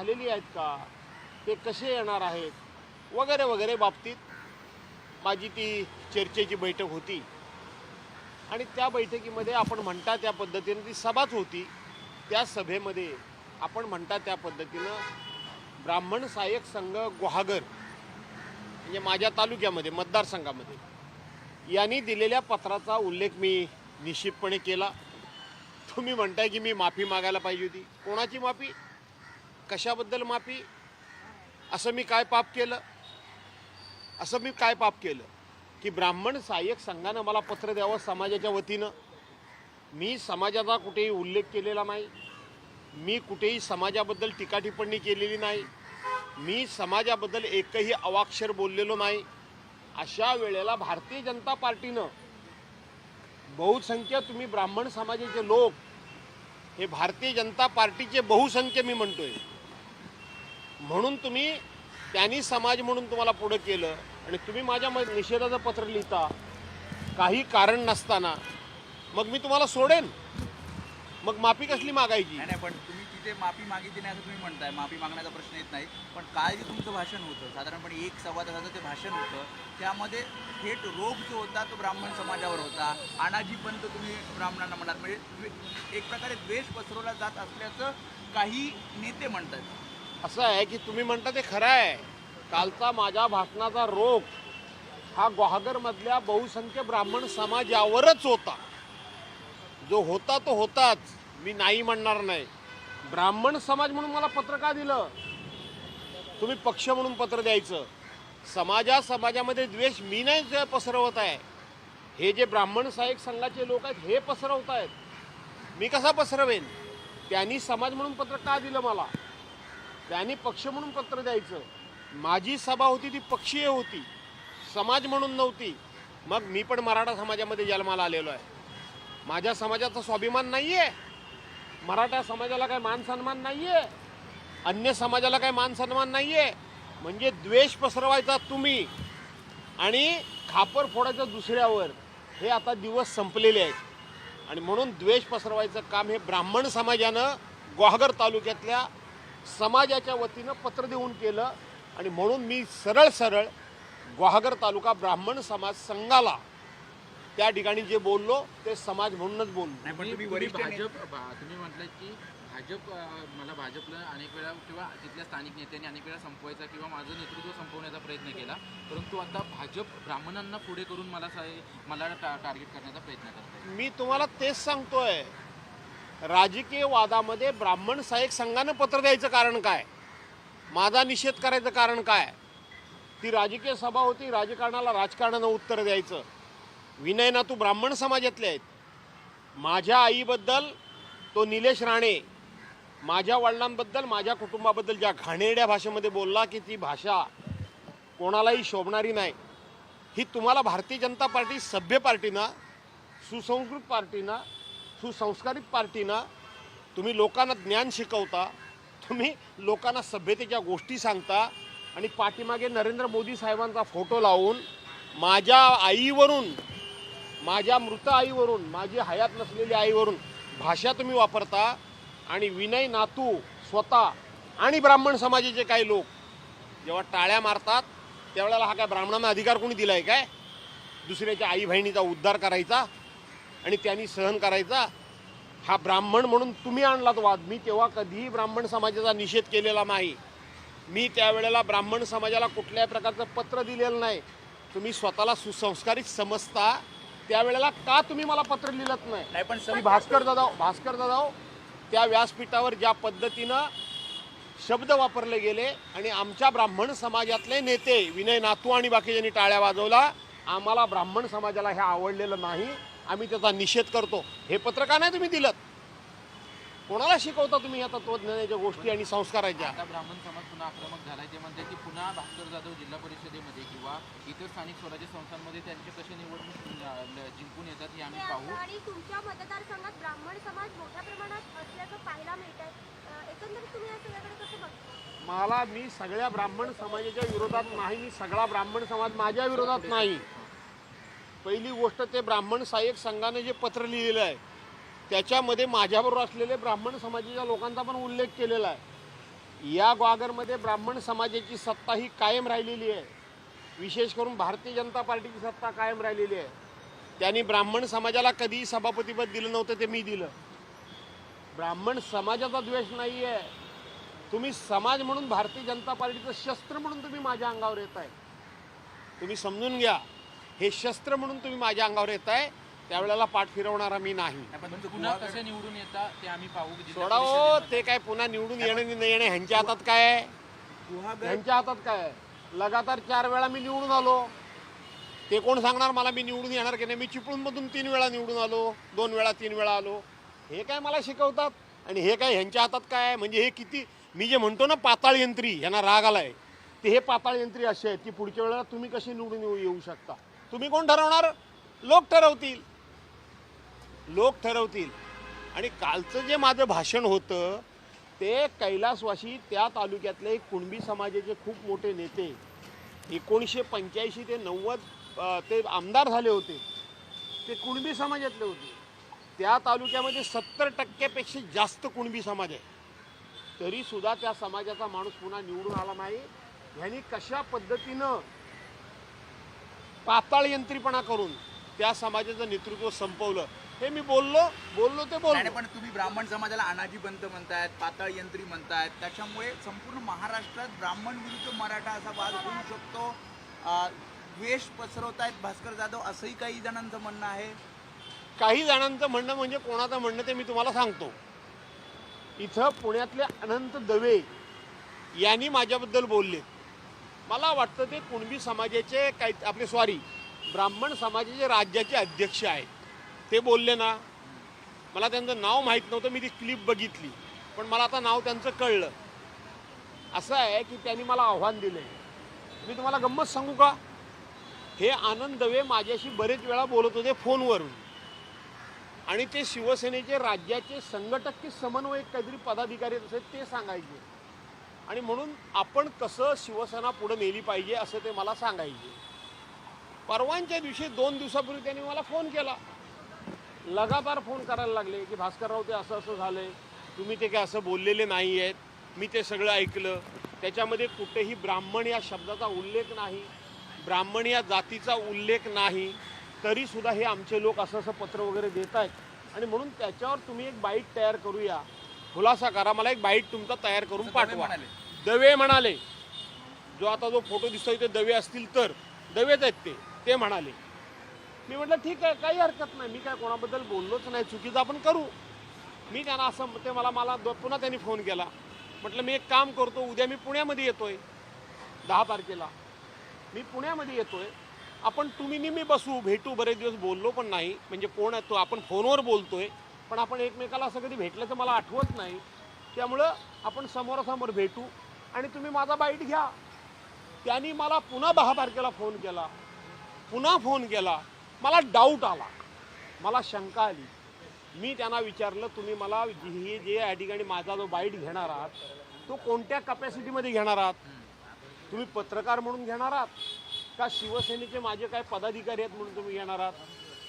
झालेली आहेत का? ते कसे येणार आहेत? वगैरे वगैरे बाबतीत माझी ती चर्चेची बैठक होती. आणि त्या बैठकीमध्ये आपण म्हणता त्या पद्धतीनं ती सभाच होती. त्या सभेमध्ये आपण म्हणता त्या पद्धतीनं ब्राह्मण सहाय्यक संघ गुहागर म्हणजे माझ्या तालुक्यामध्ये मतदारसंघामध्ये यांनी दिलेल्या पत्राचा उल्लेख मी निश्चितपणे केला. तुम्ही म्हणताय की मी माफी मागायला पाहिजे होती. कोणाची माफी? कशाबद्दल माफी? असं मी काय पाप केलं? असं मी काय पाप केलं? की ब्राह्मण सहाय्यक संघानं मला पत्र द्यावं समाजाच्या वतीनं. मी समाजाचा कुठेही उल्लेख केलेला नाही. मी कुठेही समाजाबद्दल टीका टिप्पणी केलेली नाही. मी समाजाबद्दल एकही अवाक्षर बोललेलो नाही. अशा वेळेला भारतीय जनता पार्टीनं बहुसंख्य तुम्ही ब्राह्मण समाजाचे लोक हे भारतीय जनता पार्टीचे बहुसंख्य मी म्हणतोय. म्हणून तुम्ही त्यांनी समाज म्हणून तुम्हाला पुढं केलं आणि तुम्ही माझ्या म- निषेधाचं पत्र लिहिता काही कारण नसताना मग मी तुम्हाला सोडेन. मग माफी कसली मागायची? नाही नाही पण तुम्ही तिथे माफी मागितली नाही असं तुम्ही म्हणताय. माफी मागण्याचा प्रश्न येत नाही. पण काल जे तुमचं भाषण होतं. साधारणपणे एक सव्वा तासाचं ते भाषण होतं. त्यामध्ये थेट रोग जो होता तो ब्राह्मण समाजावर होता. अनाजीपंत तुम्ही ब्राह्मणांना म्हणणार म्हणजे द्वे- एक प्रकारे द्वेष पसरवला जात असल्याचं काही नेते म्हणतात असं आहे की तुम्ही म्हणता ते खरं आहे. कालचा माझ्या भाषणाचा रोग हा ग्वाहागरमधल्या बहुसंख्य ब्राह्मण समाजावरच होता. जो होता तो होताच. मी नाही म्हणणार नाही. ब्राह्मण समाज म्हणून मला पत्र का दिलं? तुम्ही पक्ष म्हणून पत्र द्यायचं. समाजा समाजामध्ये द्वेष मी नाही पसरवत आहे. हे जे ब्राह्मण सहाय्यक संघाचे लोक आहेत हे पसरवत आहेत मी कसा पसरवेन? त्यांनी समाज म्हणून पत्र का दिलं मला? त्यांनी पक्ष म्हणून पत्र द्यायचं. माझी सभा होती ती पक्षीय होती. समाज म्हणून नव्हती. मग मी पण मराठा समाजामध्ये जन्माला आलेलो आहे. माझ्या समाजाचा स्वाभिमान नाही आहे मराठा समाजाला काय मान सन्मान नाही आहे अन्य समाजाला काय मान सन्मान नाही आहे म्हणजे द्वेष पसरवायचा तुम्ही आणि खापर फोडायचं दुसऱ्यावर हे आता दिवस संपलेले आहेत. आणि म्हणून द्वेष पसरवायचं काम हे ब्राह्मण समाजानं ग्वाहगर तालुक्यातल्या समाजाच्या वतीनं पत्र देऊन केलं आणि म्हणून मी सरळ सरळ गुहागर तालुका ब्राह्मण समाज संघाला त्या ठिकाणी जे बोललो ते समाज म्हणूनच बोललो. नाही पण तुम्ही तुम्ही तुम्ही वरिष्ठ नेते- भाजप भा- तुम्ही म्हटलं की भाजप अं, मला भाजपला अनेक वेळा किंवा तिथल्या स्थानिक नेत्यांनी अनेक वेळा संपवायचा किंवा माझं नेतृत्व संपवण्याचा प्रयत्न केला. परंतु आता भाजप ब्राह्मणांना पुढे करून मला मला टा- टार्गेट करण्याचा प्रयत्न करत आहे मी तुम्हाला तेच सांगतोय. राजकीय वादामध्ये ब्राह्मण सहाय्यक संघानं पत्र द्यायचं कारण काय? माझा निषेध करायचं कारण काय? ती राजकीय सभा होती राजकारणाला राजकारणानं उत्तर द्यायचं. विनय ना तू ब्राह्मण समाजातले आहेत. माझ्या आईबद्दल तो निलेश राणे माझ्या वडिलांबद्दल माझ्या कुटुंबाबद्दल ज्या घाणेरड्या भाषेमध्ये बोलला की ती भाषा कोणालाही शोभणारी नाही. ही तुम्हाला भारतीय जनता पार्टी सभ्य पार्टीना सुसंस्कृत पार्टीना सुसंस्कारित पार्टीनं तुम्ही लोकांना ज्ञान शिकवता तुम्ही लोकांना सभ्यतेच्या गोष्टी सांगता आणि पाठीमागे नरेंद्र मोदी साहेबांचा फोटो लावून माझ्या आईवरून माझ्या मृत आईवरून माझी हयात नसलेली आईवरून भाषा तुम्ही वापरता आणि विनय नातू स्वतः आणि ब्राह्मण समाजाचे काही लोक जेव्हा टाळ्या मारतात त्यावेळेला हा काय ब्राह्मणांना अधिकार कोणी दिला आहे काय? दुसऱ्याच्या आई बहिणीचा उद्धार करायचा? आणि त्यांनी सहन करायचा हा ब्राह्मण म्हणून तुम्ही आणलात वाद. मी तेव्हा कधीही ब्राह्मण समाजाचा निषेध केलेला नाही. मी त्यावेळेला ब्राह्मण समाजाला कुठल्याही प्रकारचं पत्र दिलेलं नाही. तुम्ही स्वतःला सुसंस्कारित समजता. त्यावेळेला का तुम्ही मला पत्र लिहिलत नाही? नाही पण मी भास्कर जाधव भास्कर जाधव त्या व्यासपीठावर ज्या पद्धतीनं शब्द वापरले गेले आणि आमच्या ब्राह्मण समाजातले नेते विनय नातू आणि बाकीच्यांनी टाळ्या वाजवला आम्हाला ब्राह्मण समाजाला हे आवडलेलं नाही. आम्ही त्याचा निषेध करतो. हे पत्र का नाही तुम्ही दिलं? कोणाला शिकवता तुम्ही या तत्वज्ञानाच्या गोष्टी आणि संस्काराच्या आता ब्राह्मण समाज पुन्हा आक्रमक झालाय. ते म्हणते की पुन्हा भास्कर जाधव जिल्हा परिषदेमध्ये किंवा इतर स्थानिक स्वराज्य संस्थांमध्ये त्यांचे कसे निवडणूक जिंकून येतात हे आम्ही पाहू. आणि तुमच्या मतदारसंघात ब्राह्मण समाज मोठ्या प्रमाणात असल्याचं पाहायला मिळत आहे एकंदरीत तुम्ही या सगळ्याकडे कसं बघता? मला मी सगळ्या ब्राह्मण समाजाच्या विरोधात नाही. मी सगळा ब्राह्मण समाज माझ्या विरोधात नाही. पहिली गोष्ट ते ब्राह्मण सहाय्यक संघाने जे पत्र लिहिलेलं आहे त्याच्यामध्ये माझ्याबरोबर असलेले ब्राह्मण समाजाच्या लोकांचा पण उल्लेख केलेला आहे. या ग्वागरमध्ये ब्राह्मण समाजाची सत्ता ही कायम राहिलेली आहे. विशेष करून भारतीय जनता पार्टीची सत्ता कायम राहिलेली आहे. त्यांनी ब्राह्मण समाजाला कधीही सभापतीपद दिलं नव्हतं ते मी दिलं. ब्राह्मण समाजाचा द्वेष नाही आहे तुम्ही समाज म्हणून भारतीय जनता पार्टीचं शस्त्र म्हणून तुम्ही माझ्या अंगावर येत आहे तुम्ही समजून घ्या. हे शस्त्र म्हणून तुम्ही माझ्या अंगावर येत आहे त्यावेळेला पाठ फिरवणारा मी नाही. पुन्हा कसे निवडून येता ते आम्ही पाहू. सोडा हो. ते काय पुन्हा निवडून येणं नाही येणं ह्यांच्या हातात काय? आहे ह्यांच्या हातात काय? आहे? लगातार चार वेळा मी निवडून आलो. ते कोण सांगणार मला मी निवडून येणार की नाही? मी चिपळूणमधून तीन वेळा निवडून आलो दोन वेळा तीन वेळा आलो. हे काय मला शिकवतात? आणि हे काय ह्यांच्या हातात काय? आहे म्हणजे हे किती मी जे म्हणतो ना पाताळ यंत्री ह्यांना राग आलाय. ते हे पाताळ यंत्री असे आहेत की पुढच्या वेळेला तुम्ही कशी निवडून येऊ येऊ शकता? तुम्ही कोण ठरवणार? लोक ठरवतील. लोक ठरवतील. आणि कालचं जे माझं भाषण होतं ते कैलासवाशी त्या तालुक्यातले कुणबी समाजाचे खूप मोठे नेते एकोणीसशे पंच्याऐंशी ते नव्वद ते आमदार झाले होते. ते कुणबी समाजातले होते. त्या तालुक्यामध्ये सत्तर टक्क्यापेक्षा जास्त कुणबी समाज आहे. तरीसुद्धा त्या समाजाचा माणूस पुन्हा निवडून आला नाही. ह्यांनी कशा पद्धतीनं पाताळ यंत्रीपणा करून त्या समाजाचं नेतृत्व संपवलं. हे मी बोललो बोललो ते बोललो. पण तुम्ही ब्राह्मण समाजाला अनाजी पंत म्हणतायत पाताळ यंत्री म्हणतायत त्याच्यामुळे संपूर्ण महाराष्ट्रात ब्राह्मण विरुद्ध मराठा असा वाद होऊ शकतो. द्वेष पसरवतायत भास्कर जाधव असंही काही जणांचं म्हणणं आहे? काही जणांचं म्हणणं म्हणजे कोणाचं म्हणणं ते मी तुम्हाला सांगतो. इथं पुण्यातले अनंत दवे यांनी माझ्याबद्दल बोलले मला वाटतं ते कुणबी समाजाचे काही आपले सॉरी ब्राह्मण समाजाचे राज्याचे अध्यक्ष आहेत. ते बोलले ना मला त्यांचं नाव माहीत नव्हतं मी ती क्लिप बघितली. पण मला आता नाव त्यांचं कळलं. असं आहे की त्यांनी मला आव्हान दिलं मी तुम्हाला गंमत सांगू का? हे आनंद दवे माझ्याशी बरेच वेळा बोलत होते फोनवरून. आणि ते शिवसेनेचे राज्याचे संघटक की समन्वयक काहीतरी पदाधिकारी असे ते सांगायचे. आणि म्हणून आपण कसं शिवसेना पुढे नेली पाहिजे असं ते मला सांगायचे. परवांच्या दिवशी दोन दिवसापूर्वी त्यांनी मला फोन केला. लगातार फोन करायला लागले की भास्करराव ते असं असं झालंय. तुम्ही ते काय असं बोललेले नाही आहेत. मी ते सगळं ऐकलं. त्याच्यामध्ये कुठेही ब्राह्मण या शब्दाचा उल्लेख नाही. ब्राह्मण या जातीचा उल्लेख नाही. तरी सुद्धा हे आमचे लोक असं असं पत्र वगैरे देत आहेत. आणि म्हणून त्याच्यावर तुम्ही एक बाईट तयार करूया. खुलासा करा. मला एक बाईट तुमचा तयार करून पाठवा. दवे म्हणाले. जो आता जो फोटो दिसतोय ते दवे असतील तर दवेच आहेत ते ते म्हणाले. मी म्हटलं ठीक आहे काही हरकत नाही. मी काय कोणाबद्दल बोललोच नाही. चुकीचं आपण करू. मी त्यांना असं ते मला मला पुन्हा त्यांनी फोन केला. म्हटलं मी एक काम करतो. उद्या मी पुण्यामध्ये येतोय दहा तारखेला. मी पुण्यामध्ये येतोय. आपण तुम्ही नेहमी बसू भेटू. बरेच दिवस बोललो पण नाही. म्हणजे कोण आहे तो? आपण फोनवर बोलतोय. पण आपण एकमेकाला असं कधी भेटल्याचं मला आठवत नाही. त्यामुळं आपण समोरासमोर भेटू. आणि तुम्ही माझा बाईट घ्या. त्यांनी मला पुन्हा दहा तारखेला फोन केला. पुन्हा फोन केला. मला डाऊट आला. मला शंका आली. मी त्यांना विचारलं तुम्ही मला हे जे या ठिकाणी माझा जो बाईट घेणार आहात तो कोणत्या कपॅसिटीमध्ये घेणार आहात? तुम्ही पत्रकार म्हणून घेणार आहात? का शिवसेनेचे माझे काय पदाधिकारी आहेत म्हणून तुम्ही घेणार आहात?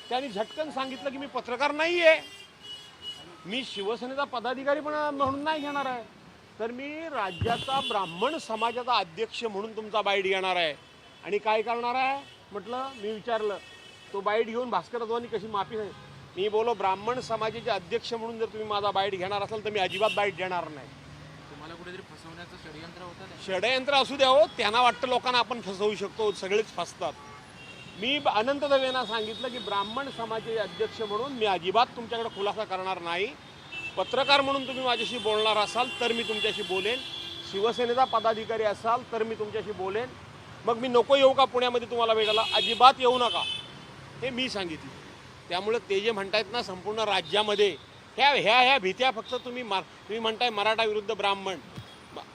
त्यांनी झटकन सांगितलं की मी पत्रकार नाही आहे मी शिवसेनेचा पदाधिकारी पण म्हणून नाही घेणार आहे. तर मी राज्याचा ब्राह्मण समाजाचा अध्यक्ष म्हणून तुमचा बाईट घेणार आहे. आणि काय करणार आहे? म्हटलं मी विचारलं तो बाईट घेऊन भास्कर जाधवांनी कशी माफी नाही मी बोलो ब्राह्मण समाजाचे अध्यक्ष म्हणून जर तुम्ही माझा बाईट घेणार असाल तर मी अजिबात बाईट घेणार नाही. तुम्हाला कुठेतरी फसवण्याचं षडयंत्र होतं? षडयंत्र असू द्या हो त्यांना वाटतं लोकांना आपण फसवू शकतो सगळेच फसतात. मी अनंत दवेंना सांगितलं की ब्राह्मण समाजाचे अध्यक्ष म्हणून मी अजिबात तुमच्याकडे खुलासा करणार नाही. पत्रकार म्हणून तुम्ही माझ्याशी बोलणार असाल तर मी तुमच्याशी बोलेन. शिवसेनेचा पदाधिकारी असाल तर मी तुमच्याशी बोलेन. मग मी नको येऊ का पुण्यामध्ये तुम्हाला भेटायला? अजिबात येऊ नका. हे मी सांगितलं. त्यामुळे ते जे म्हणतायत ना संपूर्ण राज्यामध्ये ह्या ह्या ह्या भीत्या फक्त तुम्ही मा तुम्ही म्हणताय मराठा विरुद्ध ब्राह्मण.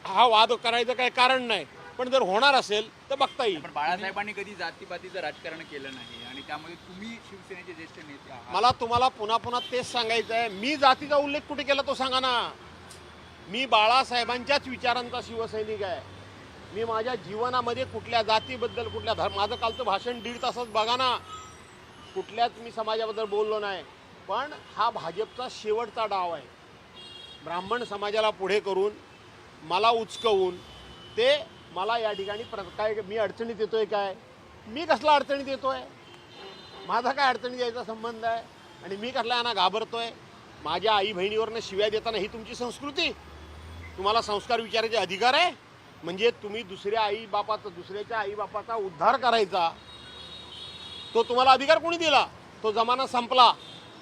हा वाद करायचं काही कारण नाही. पण जर होणार असेल तर बघता येईल. पण बाळासाहेबांनी कधी जातीपातीचं राजकारण केलं नाही आणि त्यामुळे तुम्ही शिवसेनेचे ज्येष्ठ नेते आहात. मला तुम्हाला पुन्हा पुन्हा तेच सांगायचं आहे. मी जातीचा उल्लेख कुठे केला तो सांगा ना. मी बाळासाहेबांच्याच विचारांचा शिवसैनिक आहे. मी माझ्या जीवनामध्ये कुठल्या जातीबद्दल कुठल्या धर्म माझं कालचं भाषण दीड तासात बघा ना. कुठल्याच मी समाजाबद्दल बोललो नाही. पण हा भाजपचा शेवटचा डाव आहे. ब्राह्मण समाजाला पुढे करून मला उचकवून ते मला या ठिकाणी प्र काय मी अडचणीत आहे काय? मी कसला अडचणीत आहे माझा काय अडचणी यायचा संबंध आहे? आणि मी कसला यांना आहे माझ्या आई बहिणीवरनं शिव्या देताना ही तुमची संस्कृती. तुम्हाला संस्कार विचारायचे अधिकार आहे? म्हणजे तुम्ही दुसऱ्या आई बापाचा दुसऱ्याच्या आई बापाचा उद्धार करायचा. तो तुम्हाला अधिकार कोणी दिला? तो जमाना संपला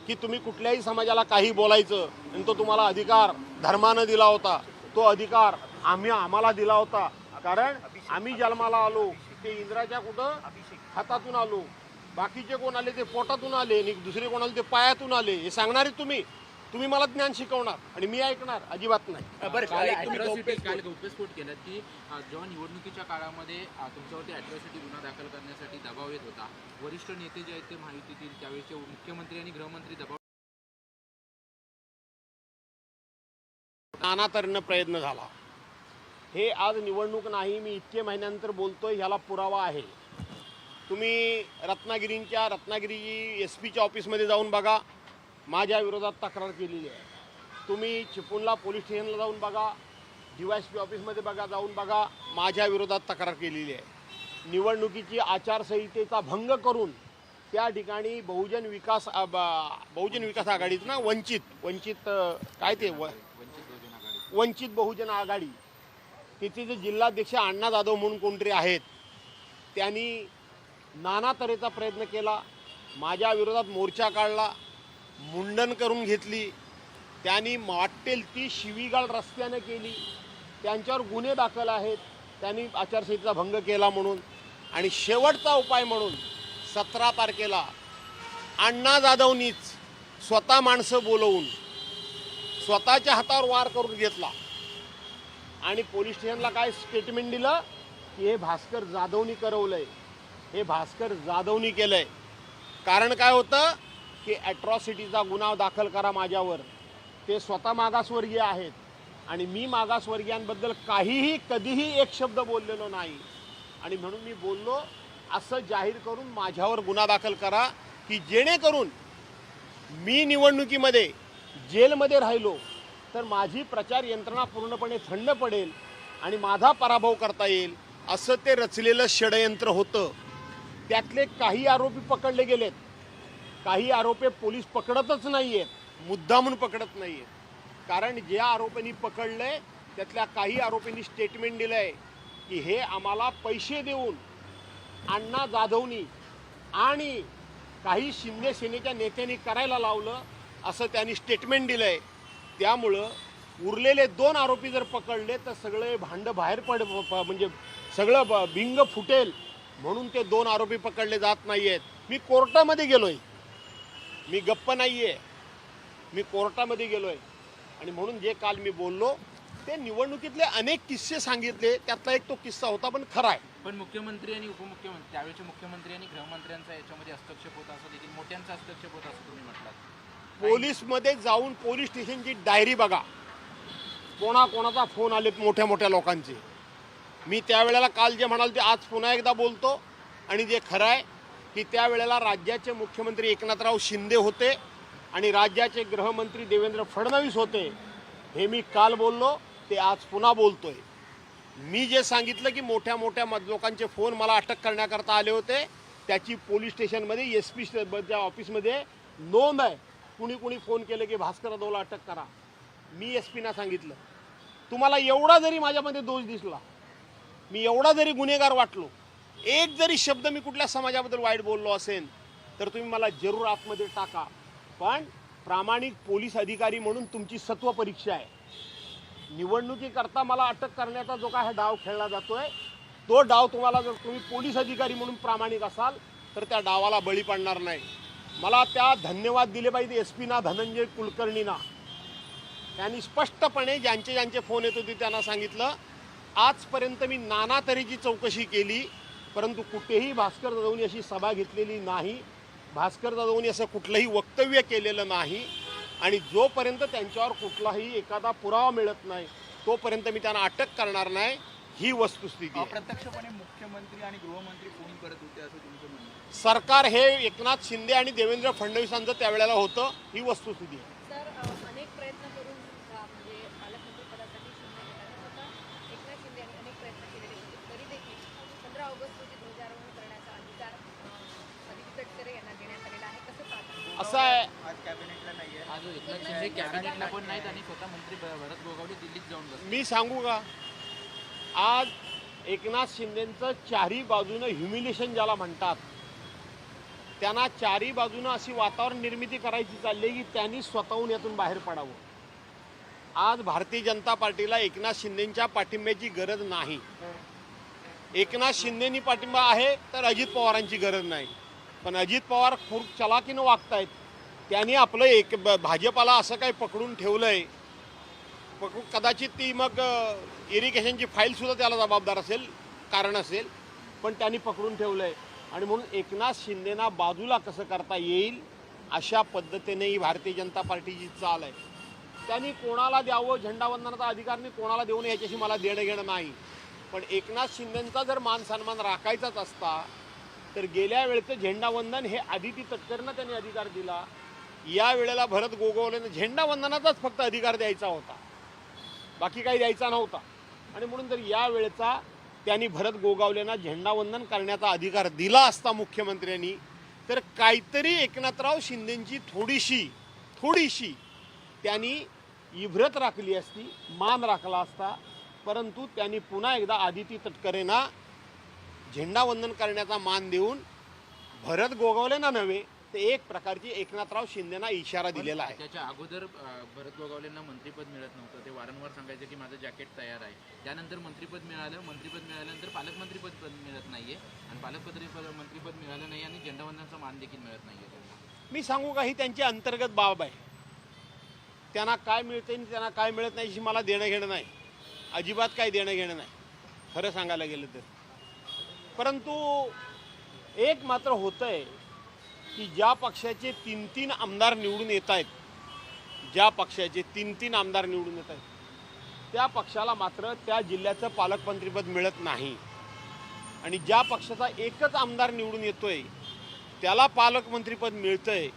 की तुम्ही कुठल्याही समाजाला काही बोलायचं आणि तो तुम्हाला अधिकार धर्मानं दिला होता. तो अधिकार आम्ही आम्हाला दिला होता. कारण आम्ही जन्माला आलो ते इंद्राच्या कुठं? हातातून आलो. बाकीचे कोण आले ते पोटातून आले आणि दुसरे कोण आले ते पायातून आले. हे सांगणारे तुम्ही. तुम्ही मला ज्ञान शिकवणार आणि मी ऐकणार अजिबात नाही. बरं काल गौप्यस्फोट- काल की जेव्हा निवडणुकीच्या काळामध्ये तुमच्यावरती अॅट्रॉसिटी गुन्हा दाखल करण्यासाठी दबाव येत होता. वरिष्ठ नेते जे आहेत ते महायुतीतील त्यावेळेचे मुख्यमंत्री आणि गृहमंत्री दबाव नाना तऱ्हेनं प्रयत्न झाला. हे आज निवडणूक नाही मी इतके महिन्यानंतर बोलतो आहे ह्याला पुरावा आहे. तुम्ही रत्नागिरींच्या रत्नागिरी एस पीच्या ऑफिसमध्ये जाऊन बघा. माझ्या विरोधात तक्रार केलेली आहे. तुम्ही चिपळूणला पोलीस स्टेशनला जाऊन बघा. डी वाय एस पी ऑफिसमध्ये बघा जाऊन बघा. माझ्या विरोधात तक्रार केलेली आहे. निवडणुकीची आचारसंहितेचा भंग करून त्या ठिकाणी बहुजन विकास बा- बहुजन विकास आघाडीत ना वंचित वंचित काय ते वंचित वंचित बहुजन आघाडी तिथे जे जिल्हाध्यक्ष अण्णा जाधव म्हणून कोणतरी आहेत त्यांनी नाना तऱ्हेचा प्रयत्न केला माझ्या विरोधात मोर्चा काढला मुंडन करून घेतली त्यांनी वाटेल ती शिवीगाळ रस्त्यानं केली त्यांच्यावर गुन्हे दाखल आहेत त्यांनी आचारसंहितेचा भंग केला म्हणून आणि शेवटचा उपाय म्हणून सतरा तारखेला अण्णा जाधवनीच स्वतः माणसं बोलवून स्वतःच्या हातावर वार करून घेतला. आणि पोलीस स्टेशनला काय स्टेटमेंट दिलं? की हे भास्कर जाधवनी करवलंय. हे भास्कर जाधवनी केलंय. कारण काय होतं? की ॲट्रॉसिटीचा गुन्हा दाखल करा माझ्यावर. ते स्वतः मागासवर्गीय आहेत. आणि मी मागासवर्गीयांबद्दल काहीही कधीही एक शब्द बोललेलो नाही. आणि म्हणून मी बोललो असं जाहीर करून माझ्यावर गुन्हा दाखल करा की जेणेकरून मी निवडणुकीमध्ये जेलमध्ये राहिलो तर माझी प्रचार यंत्रणा पूर्णपणे थंड पडेल आणि माझा पराभव करता येईल असं ते रचलेलं षडयंत्र होतं. त्यातले काही आरोपी पकडले गेलेत. काही आरोपी पोलीस पकडतच नाही आहेत मुद्दामून पकडत नाही आहेत कारण ज्या आरोपींनी आहे त्यातल्या काही आरोपींनी स्टेटमेंट दिलं आहे की हे आम्हाला पैसे देऊन अण्णा जाधवनी आणि काही शिंदे सेनेच्या नेत्यांनी करायला लावलं असं त्यांनी स्टेटमेंट दिलं आहे त्यामुळं उरलेले दोन आरोपी जर पकडले तर सगळे भांड बाहेर पड म्हणजे सगळं ब- भिंग फुटेल म्हणून ते दोन आरोपी पकडले जात नाही आहेत मी कोर्टामध्ये गेलो आहे मी गप्प नाही आहे मी कोर्टामध्ये गेलो आहे आणि म्हणून जे काल मी बोललो ते निवडणुकीतले अनेक किस्से सांगितले. त्यातला एक तो किस्सा होता पण खरा आहे. पण मुख्यमंत्री आणि उपमुख्यमंत्री त्यावेळेचे मुख्यमंत्री आणि गृहमंत्र्यांचा याच्यामध्ये हस्तक्षेप होता असं देखील मोठ्यांचा हस्तक्षेप होता असं तुम्ही म्हटलात. पोलीसमध्ये जाऊन पोलीस स्टेशनची डायरी बघा. कोणाकोणाचा फोन आले मोठ्या मोठ्या लोकांचे. मी त्यावेळेला काल जे म्हणाल ते आज पुन्हा एकदा बोलतो. आणि जे खरं आहे की त्यावेळेला राज्याचे मुख्यमंत्री एकनाथराव शिंदे होते आणि राज्याचे गृहमंत्री देवेंद्र फडणवीस होते हे मी काल बोललो ते आज पुन्हा बोलतोय. मी जे सांगितलं की मोठ्या मोठ्या लोकांचे फोन मला अटक करण्याकरता आले होते त्याची पोलीस स्टेशनमध्ये एस पी ऑफिसमध्ये नोंद आहे. कुणी कुणी फोन केलं की भास्कर जाधवला अटक करा. मी एस पीना सांगितलं. तुम्हाला एवढा जरी माझ्यामध्ये दोष दिसला मी एवढा जरी गुन्हेगार वाटलो एक जरी शब्द मी कुठल्या समाजाबद्दल वाईट बोललो असेल तर तुम्ही मला जरूर आतमध्ये टाका. पण प्रामाणिक पोलीस अधिकारी म्हणून तुमची सत्व परीक्षा आहे. निवडणुकीकरता मला अटक करण्याचा जो काय हा डाव खेळला जातोय तो डाव तुम्हाला जर तुम्ही पोलीस अधिकारी म्हणून प्रामाणिक असाल तर त्या डावाला बळी पडणार नाही. मला त्या धन्यवाद दिले पाहिजे एस पीना धनंजय कुलकर्णीना. त्यांनी स्पष्टपणे ज्यांचे ज्यांचे फोन येत होते त्यांना सांगितलं आजपर्यंत मी नाना तऱ्हेची चौकशी केली परंतु कुठेही भास्कर जाधवनी अशी सभा घेतलेली नाही. भास्कर जाधवनी असं कुठलंही वक्तव्य केलेलं नाही. आणि जोपर्यंत त्यांच्यावर कुठलाही एखादा पुरावा मिळत नाही तोपर्यंत मी त्यांना अटक करणार नाही. ही वस्तुस्थिती प्रत्यक्षपणे मुख्यमंत्री आणि गृहमंत्री फोन करत होते असं तुमचं सरकार हे एकनाथ शिंदे आणि देवेंद्र फडणवीसांचं त्यावेळेला होतं ही वस्तुस्थिती आहे. असं आहे. मी सांगू का? आज एकनाथ शिंदेचं चारी बाजूनं ह्युमिलेशन ज्याला म्हणतात त्यांना चारी बाजूनं अशी वातावरण निर्मिती करायची चालली आहे की त्यांनी स्वतःहून यातून बाहेर पडावं. आज भारतीय जनता पार्टीला एकनाथ शिंदेच्या पाठिंब्याची गरज नाही. एकनाथ शिंदेनी पाठिंबा आहे तर अजित पवारांची गरज नाही. पण अजित पवार खूप चलाकीनं वागतायत. त्यांनी आपलं एक ब- भाजपाला असं काही पकडून ठेवलं आहे पकडून कदाचित ती मग इरिगेशनची फाईलसुद्धा त्याला जबाबदार असेल कारण असेल पण त्यांनी पकडून ठेवलं आहे आणि म्हणून एकनाथ शिंदेना बाजूला कसं करता येईल अशा पद्धतीने ही भारतीय जनता पार्टीची चाल आहे. त्यांनी कोणाला द्यावं झेंडावंदनाचा अधिकार मी कोणाला देऊ नये याच्याशी मला देणं घेणं नाही. पण एकनाथ शिंदेंचा जर मान सन्मान राखायचाच असता तर गेल्या वेळेचं झेंडावंदन हे आदिती तटकरनं त्यांनी अधिकार दिला. या वेळेला भरत गोगवलेनं झेंडावंदनाचाच फक्त अधिकार द्यायचा होता. बाकी काही द्यायचा नव्हता. आणि म्हणून जर या वेळेचा त्यांनी भरत गोगावलेंना झेंडावंदन करण्याचा अधिकार दिला असता मुख्यमंत्र्यांनी. तर काहीतरी एकनाथराव शिंदेंची थोडीशी थोडीशी त्यांनी इभ्रत राखली असती मान राखला असता. परंतु त्यांनी पुन्हा एकदा आदिती तटकरेंना झेंडावंदन करण्याचा मान देऊन भरत गोगावलेंना नव्हे ते एक प्रकारची एकनाथराव शिंदेना इशारा दिलेला आहे. त्याच्या अगोदर भरत गोगावलेंना मंत्रीपद मिळत नव्हतं. ते वारंवार सांगायचे की माझं जॅकेट तयार आहे. त्यानंतर मंत्रीपद मिळालं. मंत्रीपद मिळाल्यानंतर पालकमंत्रीपद मिळत नाहीये. आणि पालकमंत्री मंत्रीपद मिळालं नाही आणि झेंडावंदनाचा मान देखील मिळत नाहीये मी सांगू का ही त्यांची अंतर्गत बाब आहे. त्यांना काय मिळते आणि त्यांना काय मिळत नाही मला देणं घेणं नाही. अजिबात काय देणं घेणं नाही. खरं सांगायला गेलं तर. परंतु एक मात्र होतं आहे की ज्या पक्षाचे तीन तीन आमदार निवडून येत आहेत ज्या पक्षाचे तीन तीन आमदार निवडून येत आहेत त्या पक्षाला मात्र त्या जिल्ह्याचं पालकमंत्रीपद मिळत नाही. आणि ज्या पक्षाचा एकच आमदार निवडून येतोय त्याला पालकमंत्रीपद मिळतंय.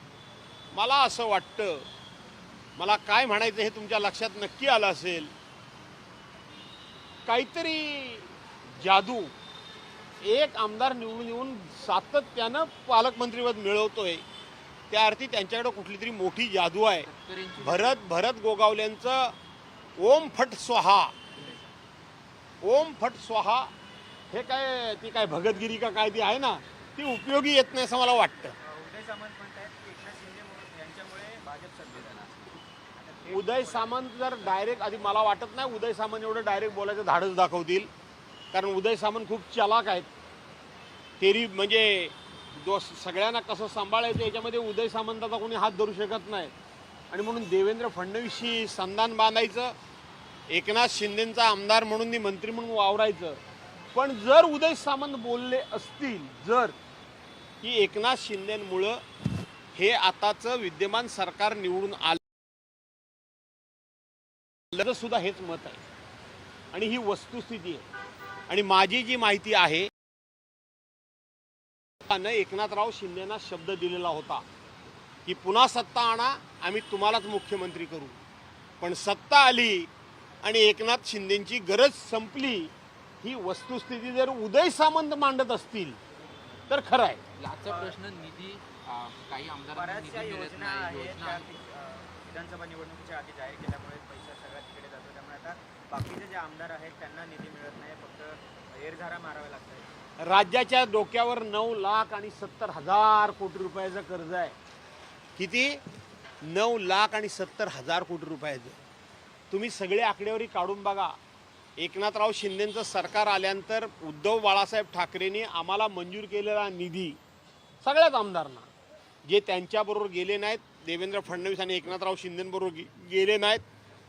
मला असं वाटतं मला काय म्हणायचं हे तुमच्या लक्षात नक्की आलं असेल. काहीतरी जादू एक आमदार निवडून येऊन सातत्यानं पालकमंत्रीपद मिळवतोय. त्या अर्थी त्यांच्याकडे कुठली तरी मोठी जादू आहे. भरत भरत गोगावल्यांचं ओम फट स्वाहा. ओम फट स्वाहा. हे काय ती काय भगतगिरी का काय ती आहे ना ती उपयोगी येत नाही असं मला वाटतं. उदय सामंत जर डायरेक्ट आधी मला वाटत नाही उदय सामंत एवढं डायरेक्ट बोलायचं धाडस दाखवतील. कारण उदय सामंत खूप चलाक आहेत. तेरी म्हणजे दो सगळ्यांना कसं सांभाळायचं याच्यामध्ये उदय सामंताचा कोणी हात धरू शकत नाही. आणि म्हणून देवेंद्र फडणवीसशी संधान बांधायचं एकनाथ शिंदेंचा आमदार म्हणून मी मंत्री म्हणून वावरायचं. पण जर उदय सामंत बोलले असतील जर की एकनाथ शिंदेमुळं हे आताचं विद्यमान सरकार निवडून आलं सुद्धा हेच मत आहे. आणि ही वस्तुस्थिती आहे. आणि माझी जी माहिती आहे एकनाथराव शिंदेना शब्द दिलेला होता की पुन्हा सत्ता आणा आम्ही तुम्हालाच मुख्यमंत्री करू. पण सत्ता आली आणि एकनाथ शिंदेची गरज संपली ही वस्तुस्थिती जर उदय सामंत मांडत असतील तर खरं आहे प्रश्न निधी काही विधानसभा निवडणुकीच्या आधी जाहीर केल्यामुळे पैसा सगळा तिकडे जातो. त्यामुळे आता बाकीचे जे आमदार आहेत त्यांना निधी मिळत नाही. फक्त एरझारा माराव्या लागतात. राज्याच्या डोक्यावर नऊ लाख आणि सत्तर हजार कोटी रुपयाचं कर्ज आहे. किती? नऊ लाख आणि सत्तर हजार कोटी रुपयाचं. तुम्ही सगळे आकडेवारी काढून बघा. एकनाथराव शिंदेंचं सरकार आल्यानंतर उद्धव बाळासाहेब ठाकरेंनी आम्हाला मंजूर केलेला निधी सगळ्याच आमदारांना जे त्यांच्याबरोबर गेले नाहीत देवेंद्र फडणवीस आणि एकनाथराव शिंदेंबरोबर गेले नाहीत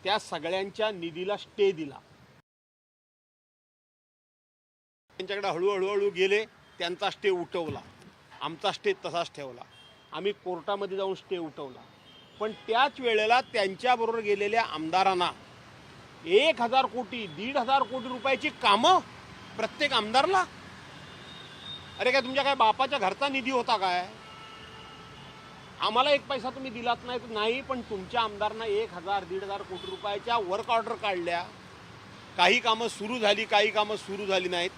त्या सगळ्यांच्या निधीला स्टे दिला. त्यांच्याकडे हळूहळू गेले त्यांचा स्टे उठवला. आमचा स्टे तसाच ठेवला. आम्ही कोर्टामध्ये जाऊन स्टे उठवला. पण त्याच वेळेला त्यांच्याबरोबर गेलेल्या आमदारांना एक हजार कोटी दीड हजार कोटी रुपयाची कामं प्रत्येक आमदारला? अरे काय तुमच्या काय बापाच्या घरचा निधी होता काय? आम्हाला एक पैसा तुम्ही दिलाच नाही तर नाही पण तुमच्या आमदारांना एक हजार दीड हजार कोटी रुपयाच्या वर्क ऑर्डर काढल्या. काही कामं सुरू झाली काही कामं सुरू झाली नाहीत.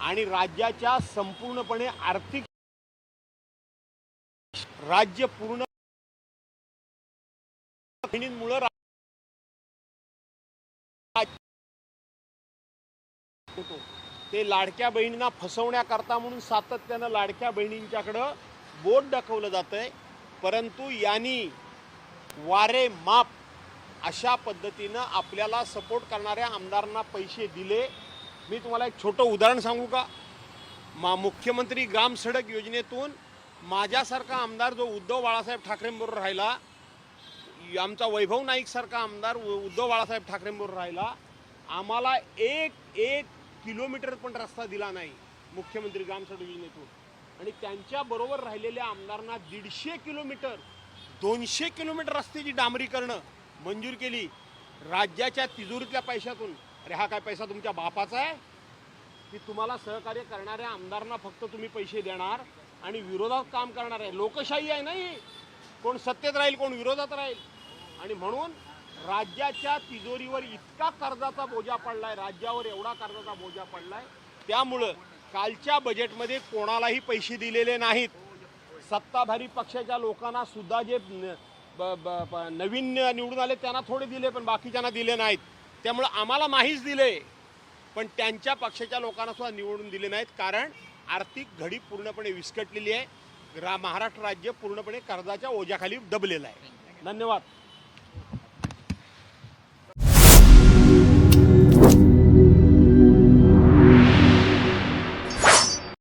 आणि राज्याच्या संपूर्णपणे आर्थिक राज्य पूर्ण बहिणींमुळं होतो ते लाडक्या बहिणींना फसवण्याकरता म्हणून सातत्यानं लाडक्या बहिणींच्याकडं बोट दाखवलं जातंय. परंतु यांनी वारे माप अशा पद्धतीनं आपल्याला सपोर्ट करणाऱ्या आमदारांना पैसे दिले. मी तुम्हाला एक छोटं उदाहरण सांगू का? मा मुख्यमंत्री ग्राम सडक योजनेतून माझ्यासारखा आमदार जो उद्धव बाळासाहेब ठाकरेंबरोबर राहिला आमचा वैभव नाईकसारखा आमदार उद्धव बाळासाहेब ठाकरेंबरोबर राहिला आम्हाला एक एक किलोमीटर पण रस्ता दिला नाही मुख्यमंत्री ग्राम सडक योजनेतून. आणि त्यांच्याबरोबर राहिलेल्या आमदारांना दीडशे किलोमीटर दोनशे किलोमीटर रस्त्याची डांबरी करणं मंजूर केली. राज्याच्या तिजोरीतल्या पैशातून अरे हा काय पैसा तुमच्या बापाचा आहे? की तुम्हाला सहकार्य करणाऱ्या आमदारांना फक्त तुम्ही पैसे देणार आणि विरोधात काम करणार आहे. लोकशाही आहे नाही कोण सत्तेत राहील कोण विरोधात राहील. आणि म्हणून राज्याच्या तिजोरीवर इतका कर्जाचा बोजा पडलाय राज्यावर एवढा कर्जाचा बोजा पडलाय. त्यामुळं कालच्या बजेटमध्ये कोणालाही पैसे दिलेले नाहीत. सत्ताधारी पक्षाच्या लोकांना सुद्धा जे न- ब- ब- ब- नवीन निवडून आले त्यांना थोडे दिले पण बाकीच्यांना दिले नाहीत. त्यामुळं आम्हाला नाहीच दिले पण त्यांच्या पक्षाच्या लोकांना सुद्धा निवडून दिले नाहीत. कारण आर्थिक घडी पूर्णपणे विस्कटलेली आहे. रा महाराष्ट्र राज्य पूर्णपणे कर्जाच्या ओझ्याखाली दबलेलं आहे. धन्यवाद.